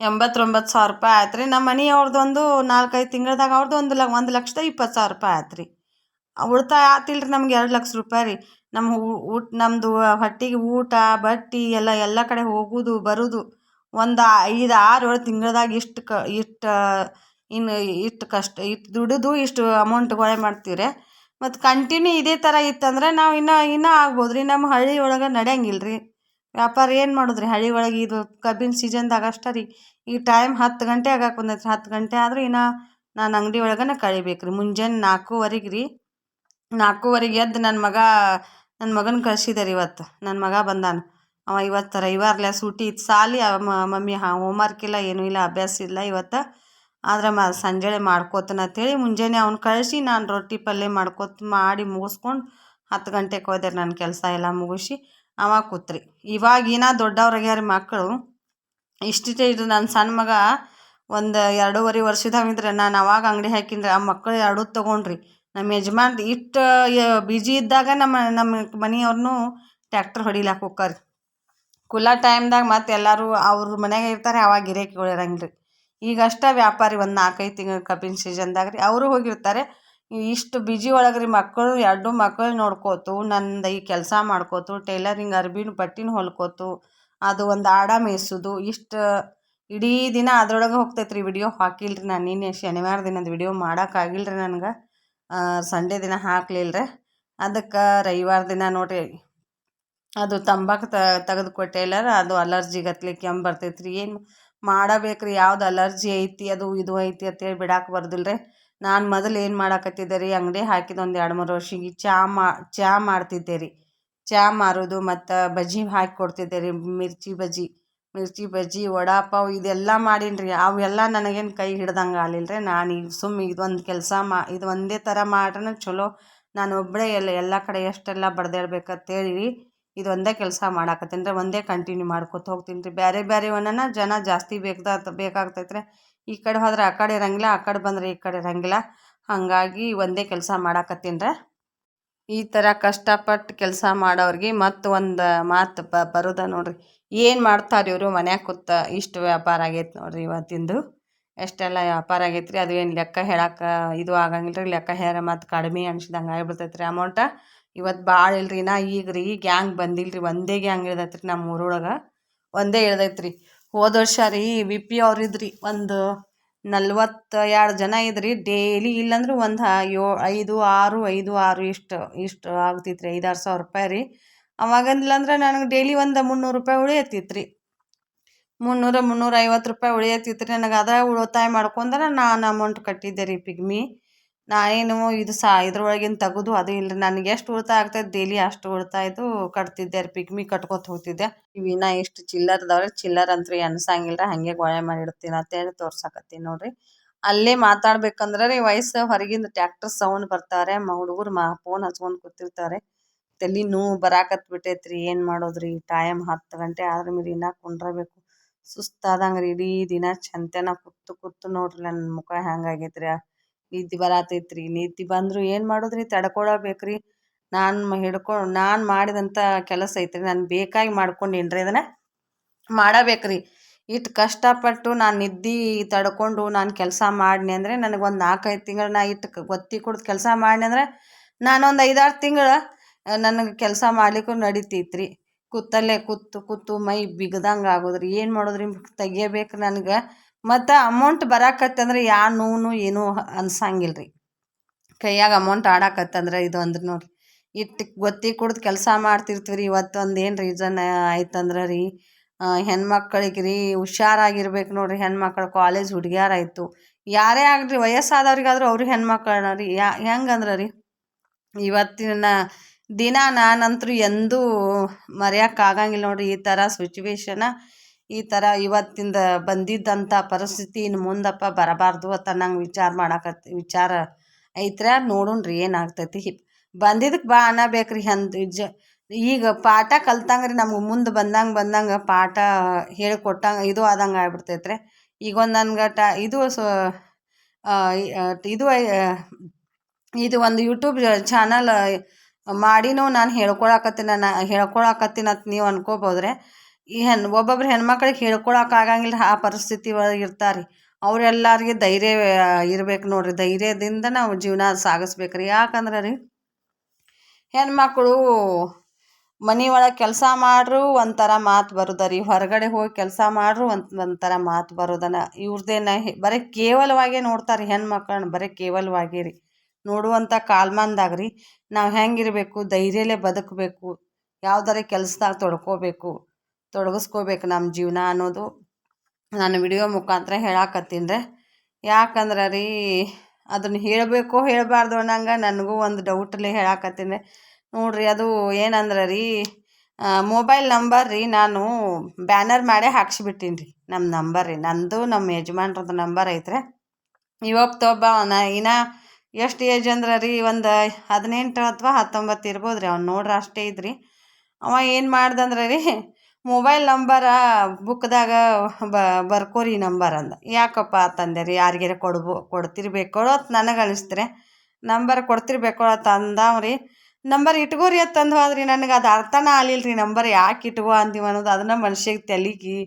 ಎಂಬತ್ತೊಂಬತ್ತು ಸಾವಿರ ರೂಪಾಯಿ ಆಯ್ತು ರೀ ನಮ್ಮ ಮನೆ ಒಂದು ನಾಲ್ಕೈದು ತಿಂಗಳ್ದಾಗ ಅವ್ರದ್ದು ಒಂದು ಲ, ಒಂದು ಲಕ್ಷದ ಇಪ್ಪತ್ತು ಸಾವಿರ ರೂಪಾಯಿ ಆಯ್ತು ರೀ ಉಳಿತಾಯ ಆತಿಲ್ಲ ರೀ ನಮ್ಗೆ ಎರಡು ಲಕ್ಷ ರೂಪಾಯಿ ರೀ. ನಮ್ಮ ಊಟ ನಮ್ಮದು ಹೊಟ್ಟೆಗೆ ಊಟ, ಬಟ್ಟೆ ಎಲ್ಲ ಎಲ್ಲ ಕಡೆ ಹೋಗೋದು, ಬರೋದು. ಒಂದು ಐದು, ಆರು ಏಳು ತಿಂಗಳ್ದಾಗ ಇಷ್ಟು ಕ, ಇಷ್ಟು ಇನ್ನು ಇಷ್ಟು ಕಷ್ಟ, ಇಷ್ಟು ದುಡಿದು ಇಷ್ಟು ಅಮೌಂಟ್ ಗೊಳೆ ಮಾಡ್ತೀವಿ ರೀ ಮತ್ತು ಕಂಟಿನ್ಯೂ ಇದೇ ಥರ ಇತ್ತಂದ್ರೆ ನಾವು ಇನ್ನೂ ಇನ್ನೂ ಆಗ್ಬೋದು ರೀ. ನಮ್ಮ ಹಳ್ಳಿ ಒಳಗೆ ನಡೆಯಂಗಿಲ್ಲ ರೀ ವ್ಯಾಪಾರ ಏನು ಮಾಡೋದು ರೀ ಹಳ್ಳಿ ಒಳಗೆ ಇದು ಕಬ್ಬಿನ ಸೀಸನ್ದಾಗ ಅಷ್ಟೇ ರೀ. ಈ ಟೈಮ್ ಹತ್ತು ಗಂಟೆ ಆಗಕ್ಕೆ ಬಂದೈತೆ ಹತ್ತು ಗಂಟೆ ಆದರೂ ಇನ್ನು ನಾನು ಅಂಗಡಿ ಒಳಗೇನೆ ಕಳಿಬೇಕು ರೀ ಮುಂಜಾನೆ ನಾಲ್ಕೂವರೆಗೆ ರೀ. ನಾಲ್ಕೂವರೆಗೆ ಎದ್ದು ನನ್ನ ಮಗ ನನ್ನ ಮಗನ ಕಳ್ಸಿದ್ದಾರೆ ಇವತ್ತು. ನನ್ನ ಮಗ ಬಂದಾನ. ಅವ ಇವತ್ತು ರವಿವಾರ್ಲೆ ಸೂಟಿ ಇತ್ತು. ಸಾಲಿ ಮಮ್ಮಿ ಹಾಂ ಹೋಮ್ವರ್ಕ್ ಇಲ್ಲ, ಏನೂ ಇಲ್ಲ, ಅಭ್ಯಾಸ ಇಲ್ಲ ಇವತ್ತು. ಆದ್ರೆ ಮ, ಸಂಜೆಳೆ ಮಾಡ್ಕೋತಾನೆ ಅಂತೇಳಿ ಮುಂಜಾನೆ ಅವ್ನು ಕಳಿಸಿ, ನಾನು ರೊಟ್ಟಿ ಪಲ್ಯ ಮಾಡ್ಕೋತ, ಮಾಡಿ ಮುಗಿಸ್ಕೊಂಡು ಹತ್ತು ಗಂಟೆಗೆ ಹೋದೆ ನನ್ನ ಕೆಲಸ ಎಲ್ಲ ಮುಗಿಸಿ, ಅವ ಕೂತ್ರಿ. ಇವಾಗಿನ ದೊಡ್ಡವ್ರಾಗ್ಯಾರ ಮಕ್ಕಳು ಇಷ್ಟಿಷ್ಟೇ ಇದು ನನ್ನ ಸಣ್ಣ ಮಗ ಒಂದು ಎರಡೂವರೆ ವರ್ಷದಾಗಿದ್ರೆ ನಾನು ಅವಾಗ ಅಂಗಡಿ ಹಾಕಿದ್ರೆ ಆ ಮಕ್ಕಳು ಎರಡೂ ತೊಗೊಂಡ್ರಿ. ನಮ್ಮ ಯಜಮಾನ್ರು ಇಷ್ಟು ಬಿಜಿ ಇದ್ದಾಗ ನಮ್ಮ ನಮ್ಮ ಮನೆಯವ್ರನ್ನೂ ಟ್ಯಾಕ್ಟ್ರ್ ಹೊಡಿಲಾಕ ಹೋಕ್ಕಾರಿ. ಕುಲ್ಲ ಟೈಮ್ದಾಗ ಮತ್ತೆ ಎಲ್ಲರೂ ಅವ್ರ ಮನ್ಯಾಗ ಇರ್ತಾರೆ, ಅವಾಗ ಗಿರಾಕಿಗಳು ಇರಂಗಿಲ್ಲ ಈಗ ಅಷ್ಟೇ ವ್ಯಾಪಾರಿ ಒಂದು ನಾಲ್ಕೈದು ತಿಂಗಳು ಕಬ್ಬಿನ ಸೀಸನ್ದಾಗ ರೀ ಅವರು ಹೋಗಿರ್ತಾರೆ. ಇಷ್ಟು ಬಿಜಿ ಒಳಗೆ ರೀ ಮಕ್ಕಳು, ಎರಡು ಮಕ್ಕಳು ನೋಡ್ಕೋತು, ನಂದು ಈ ಕೆಲಸ ಮಾಡ್ಕೋತು, ಟೈಲರಿಂಗ್ ಅರ್ಬಿನ ಬಟ್ಟಿನ ಹೊಲ್ಕೋತು, ಅದು ಒಂದು ಆಡ ಮೇಯಿಸೋದು ಇಷ್ಟು ಇಡೀ ದಿನ ಅದ್ರೊಳಗೆ ಹೋಗ್ತೈತೆ ರೀ ವಿಡಿಯೋ. ಹಾಕಿಲ್ರಿ ನಾನು ನಿನ್ನೆ ಶನಿವಾರ ದಿನದ ವಿಡಿಯೋ ಮಾಡೋಕ್ಕಾಗಿಲ್ರಿ ನನಗೆ. ಸಂಡೇ ದಿನ ಹಾಕ್ಲಿಲ್ಲ ರೀ ಅದಕ್ಕೆ ರವಿವಾರ ದಿನ ನೋಡಿರಿ, ಅದು ತಂಬಾಕು ತೆಗೆದು ಕೊಟ್ಟೆಲ್ಲರ ಅದು ಅಲರ್ಜಿ ಗತ್ಲಿ ಕೆಮ್ಮು ಬರ್ತೈತೆ ರೀ ಏನು ಮಾಡಬೇಕು ರೀ ಯಾವ್ದು ಅಲರ್ಜಿ ಐತಿ, ಅದು ಇದು ಐತಿ ಅಂತೇಳಿ ಬಿಡಾಕೆ ಬರ್ದಿಲ್ಲ ರೀ ನಾನು ಮೊದಲು ಏನು ಮಾಡಾಕತ್ತಿದ್ದೆ ರೀ, ಅಂಗಡಿ ಹಾಕಿದ ಒಂದು ಎರಡು, ಮೂರು ವರ್ಷಿಗೆ ಚಹಾ ಮಾ ಚಹಾ ಮಾಡ್ತಿದ್ದೆ ರೀ. ಚಹಾ ಮಾರೋದು ಮತ್ತು ಬಜ್ಜಿ ಹಾಕಿ ಕೊಡ್ತಿದ್ದೆ ರೀ, ಮಿರ್ಚಿ ಬಜ್ಜಿ. ಮಿರ್ಚಿ, ಬಜ್ಜಿ ವಡಾ ಪಾವ್ ಇದೆಲ್ಲ ಮಾಡೀನಿ ರೀ ಅವೆಲ್ಲ ನನಗೇನು ಕೈ ಹಿಡ್ದಂಗೆ ಆಗಲಿಲ್ಲ ರೀ ನಾನು ಈಗ ಸುಮ್ಮ ಇದೊಂದು ಕೆಲಸ ಮಾ, ಇದು ಒಂದೇ ಥರ ಮಾಡ್ರೆ ಚಲೋ. ನಾನು ಒಬ್ಬಳೇ ಎಲ್ಲ ಎಲ್ಲ ಕಡೆ ಎಷ್ಟೆಲ್ಲ ಇದು ಒಂದೇ ಕೆಲಸ ಮಾಡಾಕತ್ತೀನಿ ರೀ ಒಂದೇ ಕಂಟಿನ್ಯೂ ಮಾಡ್ಕೊತ ಹೋಗ್ತೀನಿ ರೀ ಬೇರೆ ಬೇರೆ ಒಂದನ ಜನ ಜಾಸ್ತಿ ಬೇಕಾದ ಬೇಕಾಗ್ತೈತೆ ರೀ ಈ ಕಡೆ ಹೋದ್ರೆ ಆ ಕಡೆ ಇರಂಗಿಲ್ಲ ಆ ಕಡೆ ಬಂದರೆ ಈ ಕಡೆ ಇರಂಗಿಲ್ಲ ಹಾಗಾಗಿ ಒಂದೇ ಕೆಲಸ ಮಾಡಾಕತ್ತೀನಿ ರೀ ಈ ಥರ ಕಷ್ಟಪಟ್ಟು ಕೆಲಸ ಮಾಡೋರಿಗೆ ಮತ್ತೊಂದು ಒಂದು ಮಾತು ಬರೋದ ನೋಡ್ರಿ. ಏನು ಮಾಡ್ತಾರೆ ಇವರು? ಮನ್ಯಾಗ ಕೂತ ಇಷ್ಟು ವ್ಯಾಪಾರ ಆಗೈತೆ ನೋಡ್ರಿ ಇವತ್ತಿಂದು. ಎಷ್ಟೆಲ್ಲ ವ್ಯಾಪಾರ ಆಗೈತೆ ಅದು ಏನು ಲೆಕ್ಕ ಹೇಳಕ್ಕೆ ಇದು ಆಗಂಗಿಲ್ಲ ಲೆಕ್ಕ ಹೇರ ಮತ್ತು ಕಡಿಮೆ ಅನ್ಸಿದಂಗೆ ಆಗಿಬಿಡ್ತೈತೆ ರೀ ಅಮೌಂಟ ಇವತ್ತು ಭಾಳ ಇಲ್ರಿ. ನಾ ಈಗ ರೀ ಗ್ಯಾಂಗ್ ಬಂದಿಲ್ಲ ರೀ ಒಂದೇ ಗ್ಯಾಂಗ್ ಇಳ್ದೈತೆ ರೀ ನಮ್ಮ ಊರೊಳಗೆ. ಒಂದೇ ಇಳ್ದೈತ್ರಿ ಹೋದ ವರ್ಷ ರೀ ವಿ ಪಿ ಅವ್ರು ಇದ್ರಿ. ಒಂದು ನಲ್ವತ್ತ ಎರಡು ಜನ ಇದ್ರಿ. ಡೇಲಿ ಇಲ್ಲಂದ್ರೆ ಒಂದು ಏಳು ಐದು ಆರು ಐದು ಆರು ಇಷ್ಟು ಇಷ್ಟು ಆಗ್ತಿತ್ತು ರೀ ಐದಾರು ಸಾವಿರ ರೂಪಾಯಿ ರೀ. ಅವಾಗಂದಿಲ್ಲ ಅಂದ್ರೆ ನನಗೆ ಡೈಲಿ ಒಂದು ಮುನ್ನೂರು ರೂಪಾಯಿ ಉಳಿಯತ್ತಿತ್ತು ರೀ ಮುನ್ನೂರು ಮುನ್ನೂರ ಐವತ್ತು ರೂಪಾಯಿ ಉಳಿಯತ್ತಿತ್ತು ರೀ ನನಗೆ ಅದ ಉಳಿತಾಯ ಮಾಡ್ಕೊಂಡ್ರೆ ನಾನು ಅಮೌಂಟ್ ಕಟ್ಟಿದ್ದೆ ರೀ ಪಿಗ್ಮಿ. ನಾ ಏನು ಇದು ಸಾ ಇದ್ರೊಳಗಿನ ತೆಗೆದು ಅದು ಇಲ್ಲ ನನಗೆ ಎಷ್ಟು ಉಳಿತಾಯ ಆಗ್ತದೆ ಡೈಲಿ ಅಷ್ಟು ಉಳಿತಾಯದು ಕಟ್ತಿದ್ದೆ ರೀ ಪಿಗ್ಮಿ, ಕಟ್ಕೊತ ಹೋಗ್ತಿದ್ದೆ. ಇವಿನ ಇಷ್ಟು ಎಷ್ಟು ಚಿಲ್ಲರ್ ಅಂತೂ ಅನ್ಸಂಗಿಲ್ಲ ಹಾಗೆ ಗೊಳೆ ಮಾಡಿಡ್ತೀನಿ ಅಂತೇಳಿ ತೋರ್ಸಕತ್ತೀನಿ ನೋಡ್ರಿ. ಅಲ್ಲೇ ಮಾತಾಡ್ಬೇಕಂದ್ರೆ ರೀ ವಯಸ್ಸು ಹೊರಗಿಂದ ಟ್ಯಾಕ್ಟರ್ ಸೌಂಡ್ ಬರ್ತಾರೆ. ಮ ಹುಡುಗರು ಮಾ ಫೋನ್ ಹಚ್ಕೊಂಡು ಕೂತಿರ್ತಾರೆ. ತಲೆ ನೋವು ಬರಾಕತ್ ಬಿಟ್ಟೈತ್ರಿ. ಏನು ಮಾಡೋದ್ರಿ? ಟೈಮ್ ಹತ್ತು ಗಂಟೆ ಆದ್ರ ಮೇಲೆ ಇನ್ನೂ ಕುಂಡ್ರಬೇಕು. ಸುಸ್ತಾದಂಗೆ ರೀ ಇಡೀ ದಿನ ಚಂತೆನ ಕೂತು ಕೂತು ನೋಡ್ರಿ ನನ್ನ ಮುಖ ಹೆಂಗಾಗೈತ್ರಿ ನಿದ್ದೆ ಬರತೈತ್ರಿ. ನಿದ್ದೆ ಬಂದರೂ ಏನು ಮಾಡೋದ್ರಿ? ತಡ್ಕೊಳಬೇಕ್ರಿ. ನಾನು ಹಿಡ್ಕೊ, ನಾನು ಮಾಡಿದಂಥ ಕೆಲಸ ಐತ್ರಿ. ನಾನು ಬೇಕಾಗಿ ಮಾಡ್ಕೊಂಡೇನ್ರಿ ಅದನ್ನು? ಮಾಡಬೇಕು ರೀ ಇಷ್ಟು ಕಷ್ಟಪಟ್ಟು ನಾನು ನಿದ್ದೆ ತಡ್ಕೊಂಡು ನಾನು ಕೆಲಸ ಮಾಡಿನಿ ಅಂದರೆ ನನಗೆ ಒಂದು ನಾಲ್ಕೈದು ತಿಂಗಳು ನಾ ಇಟ್ಟು ಒತ್ತಿ ಕುಡ್ದು ಕೆಲಸ ಮಾಡ್ನಿ ಅಂದರೆ ನಾನೊಂದು ಐದಾರು ತಿಂಗಳು ನನಗೆ ಕೆಲಸ ಮಾಡ್ಲಿಕ್ಕೂ ನಡಿತೈತೆ ರೀ ಕೂತಲ್ಲೇ ಕೂತು ಕೂತು ಮೈ ಬಿಗ್ದಂಗೆ ಆಗೋದ್ರಿ. ಏನು ಮಾಡೋದ್ರಿ ತೆಗಿಯಬೇಕು ನನಗೆ. ಮತ್ತು ಅಮೌಂಟ್ ಬರಾಕತ್ತಂದ್ರೆ ಯಾವ ನೋವು ಏನೂ ಅನ್ಸಂಗಿಲ್ಲ ರೀ ಕೈಯಾಗ ಅಮೌಂಟ್ ಆಡಾಕತ್ತಂದ್ರೆ ಇದು ಅಂದ್ರೆ ನೋಡ್ರಿ. ಇಟ್ಟು ಗೊತ್ತಿ ಕುಡ್ದು ಕೆಲಸ ಮಾಡ್ತಿರ್ತೀವಿ ರೀ ಇವತ್ತೊಂದು ಏನು ರೀಸನ್ ಆಯ್ತಂದ್ರೆ ರೀ ಹೆಣ್ಮಕ್ಳಿಗೆ ರೀ ಹುಷಾರಾಗಿರ್ಬೇಕು ನೋಡ್ರಿ. ಹೆಣ್ಮಕ್ಳು ಕಾಲೇಜ್ ಹುಡುಗಿಯಾರಾಯ್ತು ಯಾರೇ ಆಗಲಿ ವಯಸ್ಸಾದವ್ರಿಗಾದ್ರೂ ಅವರು ಹೆಣ್ಮಕ್ಳನ್ನ ರೀ ಯಾ ಹೆಂಗಂದ್ರೆ ರೀ? ಇವತ್ತಿನ ದಿನ ನಾನಂತೂ ಎಂದೂ ಮರೆಯೋಕ್ಕಾಗಂಗಿಲ್ಲ ನೋಡ್ರಿ ಈ ಥರ ಸಿಚುವೇಶನ ಈ ಥರ ಇವತ್ತಿಂದ ಬಂದಿದ್ದಂಥ ಪರಿಸ್ಥಿತಿ ಇನ್ನು ಮುಂದಪ್ಪ ಬರಬಾರ್ದು ಅಂತ ನಂಗೆ ವಿಚಾರ ಮಾಡಕತ್ ವಿಚಾರ ಐತ್ರ ನೋಡೋಣ ರೀ ಏನಾಗ್ತೈತಿ. ಬಂದಿದ್ದಕ್ಕೆ ಬಾ ಅನ್ನಬೇಕ್ರಿ ಅಂದ್ ಜ ಈಗ ಪಾಠ ಕಲ್ತಂಗೆ ರೀ ನಮ್ಗೆ ಮುಂದೆ ಬಂದಂಗೆ ಬಂದಂಗೆ ಪಾಠ ಹೇಳಿಕೊಟ್ಟಂಗೆ ಇದು ಆದಂಗೆ ಆಗ್ಬಿಡ್ತೈತೆ ರೀ ಈಗ ಒಂದು ನನ್ಗೆ ಟ, ಇದು ಸೊ ಇದು ಇದು ಒಂದು ಯೂಟ್ಯೂಬ್ ಚಾನಲ್ ಮಾಡಿನೂ ನಾನು ಹೇಳ್ಕೊಳಕತ್ತಿನ ನಾನು ಹೇಳ್ಕೊಳಕತ್ತೀನಿ ಅಂತ ನೀವು ಅನ್ಕೋಬೋದ್ರೆ. ಈ ಹೆಣ್, ಒಬ್ಬೊಬ್ರು ಹೆಣ್ಮಕ್ಳಿಗೆ ಹೇಳ್ಕೊಳಕ್ಕೆ ಆಗಂಗಿಲ್ಲ ಆ ಪರಿಸ್ಥಿತಿ ಒಳಗೆ ಇರ್ತಾರೆ. ಅವರೆಲ್ಲರಿಗೆ ಧೈರ್ಯ ಇರ್ಬೇಕು ನೋಡ್ರಿ, ಧೈರ್ಯದಿಂದ ನಾವು ಜೀವನ ಸಾಗಿಸ್ಬೇಕು ರೀ ಯಾಕಂದ್ರೆ ರೀ, ಹೆಣ್ಮಕ್ಳು ಮನೆ ಒಳಗೆ ಕೆಲಸ ಮಾಡ್ರು ಒಂಥರ ಮಾತು ಬರೋದ ರೀ. ಹೊರಗಡೆ ಹೋಗಿ ಕೆಲಸ ಮಾಡ್ರು ಒಂದು ಒಂಥರ ಮಾತು ಬರೋದನ. ಇವ್ರದ್ದೇನ ಬರೀ ಕೇವಲವಾಗೇ ನೋಡ್ತಾರೆ ಹೆಣ್ಮಕ್ಳನ್ನ, ಬರೀ ಕೇವಲವಾಗಿ ರೀ. ನೋಡುವಂಥ ಕಾಲ್ಮಾನ್ದಾಗ ರೀ ನಾವು ಹೆಂಗಿರಬೇಕು ಧೈರ್ಯಲೇ ಬದುಕಬೇಕು, ಯಾವ್ದಾರ ಕೆಲ್ಸದಾಗ ತೊಡ್ಕೋಬೇಕು, ತೊಡಗಿಸ್ಕೋಬೇಕು ನಮ್ಮ ಜೀವನ ಅನ್ನೋದು ನಾನು ವಿಡಿಯೋ ಮುಖಾಂತರ ಹೇಳಾಕತ್ತೀನಿ. ರೀ ಯಾಕಂದ್ರೆ ರೀ ಅದನ್ನು ಹೇಳಬೇಕೋ ಹೇಳಬಾರ್ದು ಅನ್ನಂಗೆ ನನಗೂ ಒಂದು ಡೌಟಲ್ಲಿ ಹೇಳಾಕತ್ತೀನಿ. ನೋಡ್ರಿ, ಅದು ಏನಂದ್ರೆ ರೀ ಮೊಬೈಲ್ ನಂಬರ್ ರೀ ನಾನು ಬ್ಯಾನರ್ ಮಾಡೇ ಹಾಕ್ಸಿಬಿಟ್ಟೀನಿ ರೀ ನಮ್ಮ ನಂಬರ್ ರೀ. ನಂದು ನಮ್ಮ ಯಜಮಾನ್ರದ್ದು ನಂಬರ್ ಐತ್ರಿ. ಇವತ್ತೊಬ್ಬ ನಾ ಇನ್ನು ಎಷ್ಟು ಏಜ್ ಅಂದ್ರೆ ರೀ? ಒಂದು ಹದಿನೆಂಟು ಅಥವಾ ಹತ್ತೊಂಬತ್ತು ಇರ್ಬೋದು ರೀ. ಅವ್ನು ನೋಡ್ರಿ ಅಷ್ಟೇ ಇದ್ರಿ. ಅವ ಏನು ಮಾಡ್ದಂದ್ರೆ ರೀ ಮೊಬೈಲ್ ನಂಬರ ಬುಕ್ದಾಗ ಬ, ಬರ್ಕೋರಿ ನಂಬರ್ ಅಂದ. ಯಾಕಪ್ಪ ಅಂತಂದೆ ರೀ, ಯಾರಿಗಾರ ಕೊಡ್ಬೋ, ಕೊಡ್ತಿರ್ಬೇಕು ಅಂತ ನನಗೆ ಅನಿಸ್ತ್ರೆ. ನಂಬರ್ ಕೊಡ್ತಿರ್ಬೇಕೋ ಅಂತ ರೀ. ನಂಬರ್ ಇಟ್ಕೋರಿ ಅಂತಂದು ಹೋದ್ರಿ ನನಗೆ. ಅದು ಅರ್ಥನ ಆಗಲಿಲ್ಲ ರೀ ನಂಬರ್ ಯಾಕೆ ಇಟ್ಕೋ ಅಂದೀವಿ ಅನ್ನೋದು ಅದನ್ನ ಮನುಷ್ಯಗೆ ತಲೆಗೆ,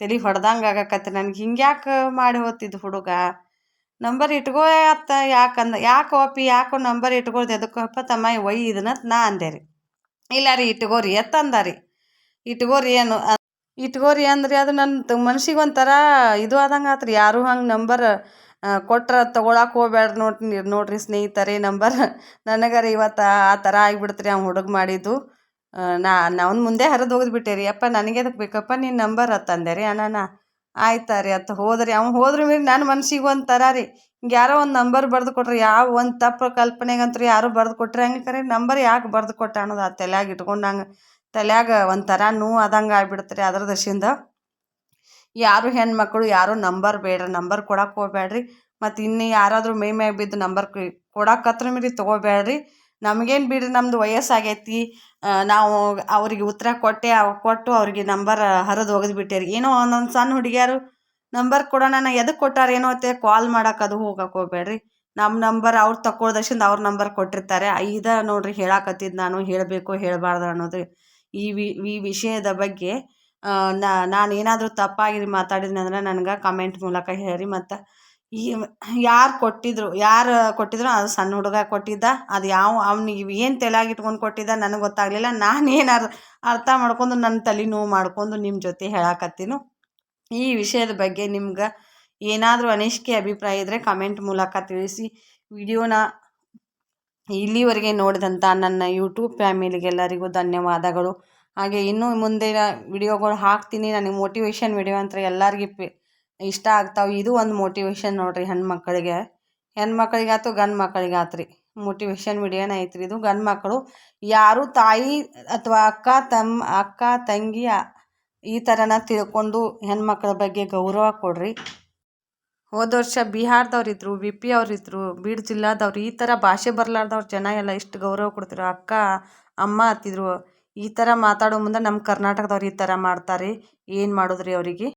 ತಲೆ ಹೊಡ್ದಂಗೆ ಆಗಕತ್ತೆ ನನಗೆ ಹಿಂಗ್ಯಾಕೆ ಮಾಡಿ ಹೋತಿದ್ದು ಹುಡುಗ? ನಂಬರ್ ಇಟ್ಕೋ ಅತ್ತ ಯಾಕಂದ ಯಾಕೆ ಓಪಿ ಯಾಕೋ ನಂಬರ್ ಇಟ್ಕೊಳ್ದು ಎದಕ್ಕಪ್ಪ ತಮ್ಮ ಒಯ್ ಇದನ್ನ ನಾ ಅಂದೆ ರೀ. ಇಲ್ಲ ರೀ ಇಟ್ಕೋರಿ ಎತ್ತಂದ ರೀ. ಇಟ್ಕೋರಿ ಏನು ಇಟ್ಕೋರಿ ಅಂದ್ರೆ, ಅದು ನನ್ನ ಮನ್ಸಿಗೆ ಒಂಥರ ಇದು ಆದಂಗೆ ಆತು ರೀ. ಯಾರೂ ಹಂಗೆ ನಂಬರ್ ಕೊಟ್ರೆ ತೊಗೊಳಕ್ಕೆ ಹೋಗ್ಬೇಡ್ರಿ ನೋಡ್ರಿ ನೋಡಿರಿ ಸ್ನೇಹಿತರೆ, ನಂಬರ್. ನನಗಾರ ಇವತ್ತು ಆ ಥರ ಆಗಿಬಿಡ್ತು ರೀ ಅವ್ನು ಹುಡುಗ ಮಾಡಿದ್ದು. ನಾ ಅವ್ನ ಮುಂದೆ ಹರಿದು ಹೋಗಿದ್ಬಿಟ್ಟೆ ರೀ. ಅಪ್ಪ, ನನಗೆ ಅದಕ್ಕೆ ಬೇಕಪ್ಪ ನಿನ್ನ ನಂಬರ್ ಅಂತಂದೆ ರೀ. ಅಣ್ಣನ ಆಯ್ತಾ ರೀ ಅಂತ ಹೋದ್ರಿ. ಅವ್ನು ಹೋದ್ರ ಮೇಲೆ ನನ್ನ ಮನ್ಸಿಗೆ ಒಂಥರ ರೀ. ಹಿಂಗೆ ಯಾರೋ ಒಂದು ನಂಬರ್ ಬರೆದು ಕೊಟ್ರಿ, ಯಾವ ಒಂದು ತಪ್ಪು ಕಲ್ಪನೆಗಂತೂ ಯಾರು ಬರೆದು ಕೊಟ್ರೆ ಹಂಗೆ ಕರೆ. ನಂಬರ್ ಯಾಕೆ ಬರೆದು ಕೊಟ್ಟ ಅನ್ನೋದು ಆ ತಲ್ಯಾಗ ಇಟ್ಕೊಂಡಂಗೆ ತಲ್ಯಾಗ ಒಂಥರ ನೋವು ಆದಂಗೆ ಆಗ್ಬಿಡ್ತು ರೀ ಅದ್ರ ದಶಿಂದ ಯಾರು ಹೆಣ್ಮಕ್ಳು, ಯಾರು ನಂಬರ್ ಬೇಡ್ರಿ. ನಂಬರ್ ಕೊಡಕ್ಕೆ ಹೋಗ್ಬೇಡ್ರಿ ಮತ್ತು ಇನ್ನು ಯಾರಾದರೂ ಮೈ ಮ್ಯಾಗ ಬಿದ್ದು ನಂಬರ್ ಕೊಡಕತ್ರ ಮೀರಿ ತೊಗೋಬೇಡ್ರಿ ನಮಗೇನು ಬಿಡ್ರಿ ನಮ್ದು ವಯಸ್ಸಾಗೈತಿ. ನಾವು ಅವ್ರಿಗೆ ಉತ್ತರ ಕೊಟ್ಟೆ ಕೊಟ್ಟು ಅವ್ರಿಗೆ ನಂಬರ್ ಹರಿದು ಒಗೆದು ಬಿಟ್ಟೇರಿ. ಏನೋ ಒಂದೊಂದು ಸಣ್ಣ ಹುಡುಗಿಯರು ನಂಬರ್ ಕೊಡೋಣ ಎದಕ್ಕೆ ಕೊಟ್ಟಾರ ಏನೋ ಅತ್ತೆ ಕಾಲ್ ಮಾಡೋಕೆ ಅದು ಹೋಗಕ್ಕೆ ಹೋಗ್ಬೇಡ್ರಿ. ನಮ್ಮ ನಂಬರ್ ಅವ್ರು ತಗೊಳ್ದಕ್ಷಿಂದ ಅವ್ರ ನಂಬರ್ ಕೊಟ್ಟಿರ್ತಾರೆ. ಇದ ನೋಡ್ರಿ ಹೇಳಾಕತ್ತಿದ್ದು ನಾನು, ಹೇಳಬೇಕು, ಹೇಳಬಾರ್ದು ಅನ್ನೋದು. ಈ ವಿ, ಈ ವಿಷಯದ ಬಗ್ಗೆ ನಾನು ಏನಾದರೂ ತಪ್ಪಾಗಿ ಮಾತಾಡಿದ್ನಂದ್ರೆ ನನಗೆ ಕಮೆಂಟ್ ಮೂಲಕ ಹೇಳಿರಿ ಮತ್ತು ಈ ಯಾರು ಕೊಟ್ಟಿದ್ರು ಯಾರು ಕೊಟ್ಟಿದ್ರು ಅದು ಸಣ್ಣ ಹುಡುಗ ಕೊಟ್ಟಿದ್ದ, ಅದು ಯಾವ ಅವ್ನಿಗೆ ಏನು ತಲ್ಯಾಗ ಇಟ್ಕೊಂಡು ಕೊಟ್ಟಿದ್ದ ನನಗೆ ಗೊತ್ತಾಗಲಿಲ್ಲ. ನಾನೇನು ಅರ್ಥ ಅರ್ಥ ಮಾಡ್ಕೊಂಡು ನನ್ನ ತಲೆ ನೋವು ಮಾಡ್ಕೊಂಡು ನಿಮ್ಮ ಜೊತೆ ಹೇಳಾಕತ್ತೀನು. ಈ ವಿಷಯದ ಬಗ್ಗೆ ನಿಮ್ಗೆ ಏನಾದರೂ ಅನಿಸಿಕೆ ಅಭಿಪ್ರಾಯ ಇದ್ದರೆ ಕಮೆಂಟ್ ಮೂಲಕ ತಿಳಿಸಿ. ವಿಡಿಯೋನ ಇಲ್ಲಿವರೆಗೆ ನೋಡಿದಂಥ ನನ್ನ ಯೂಟ್ಯೂಬ್ ಫ್ಯಾಮಿಲಿಗೆಲ್ಲರಿಗೂ ಧನ್ಯವಾದಗಳು. ಹಾಗೆ ಇನ್ನೂ ಮುಂದಿನ ವಿಡಿಯೋಗಳು ಹಾಕ್ತೀನಿ. ನನಗೆ ಮೋಟಿವೇಶನ್ ವಿಡಿಯೋ ಅಂತ ಎಲ್ಲರಿಗೂ ಇಷ್ಟ ಆಗ್ತಾವೆ. ಇದು ಒಂದು ಮೋಟಿವೇಶನ್ ನೋಡಿರಿ ಹೆಣ್ಮಕ್ಳಿಗೆ. ಹೆಣ್ಮಕ್ಳಿಗಾಯ್ತು ಗಂಡು ಮಕ್ಳಿಗಾತು ರೀ ಮೋಟಿವೇಶನ್ ವಿಡಿಯೋನ ಐತ್ರಿ. ಇದು ಗಂಡು ಮಕ್ಕಳು ಯಾರು ತಾಯಿ ಅಥವಾ ಅಕ್ಕ ತಮ್ಮ ಅಕ್ಕ ತಂಗಿ ಈ ಥರನ ತಿಳ್ಕೊಂಡು ಹೆಣ್ಮಕ್ಳ ಬಗ್ಗೆ ಗೌರವ ಕೊಡ್ರಿ. ಹೋದ ವರ್ಷ ಬಿಹಾರದವ್ರು ಇದ್ದರು ವಿ ಪಿ ಅವ್ರು ಇದ್ದರು ಬೀಡ್ ಜಿಲ್ಲಾದವ್ರು, ಈ ಥರ ಭಾಷೆ ಬರಲಾರ್ದವ್ರು ಜನ ಎಲ್ಲ ಇಷ್ಟು ಗೌರವ ಕೊಡ್ತಿದ್ರು. ಅಕ್ಕ, ಅಮ್ಮ ಅತ್ತಿದ್ರು. ಈ ಥರ ಮಾತಾಡೋ ಮುಂದೆ ನಮ್ಮ ಕರ್ನಾಟಕದವ್ರು ಈ ಥರ ಮಾಡ್ತಾರೆ. ಏನು ಮಾಡೋದ್ರಿ ಅವರಿಗೆ?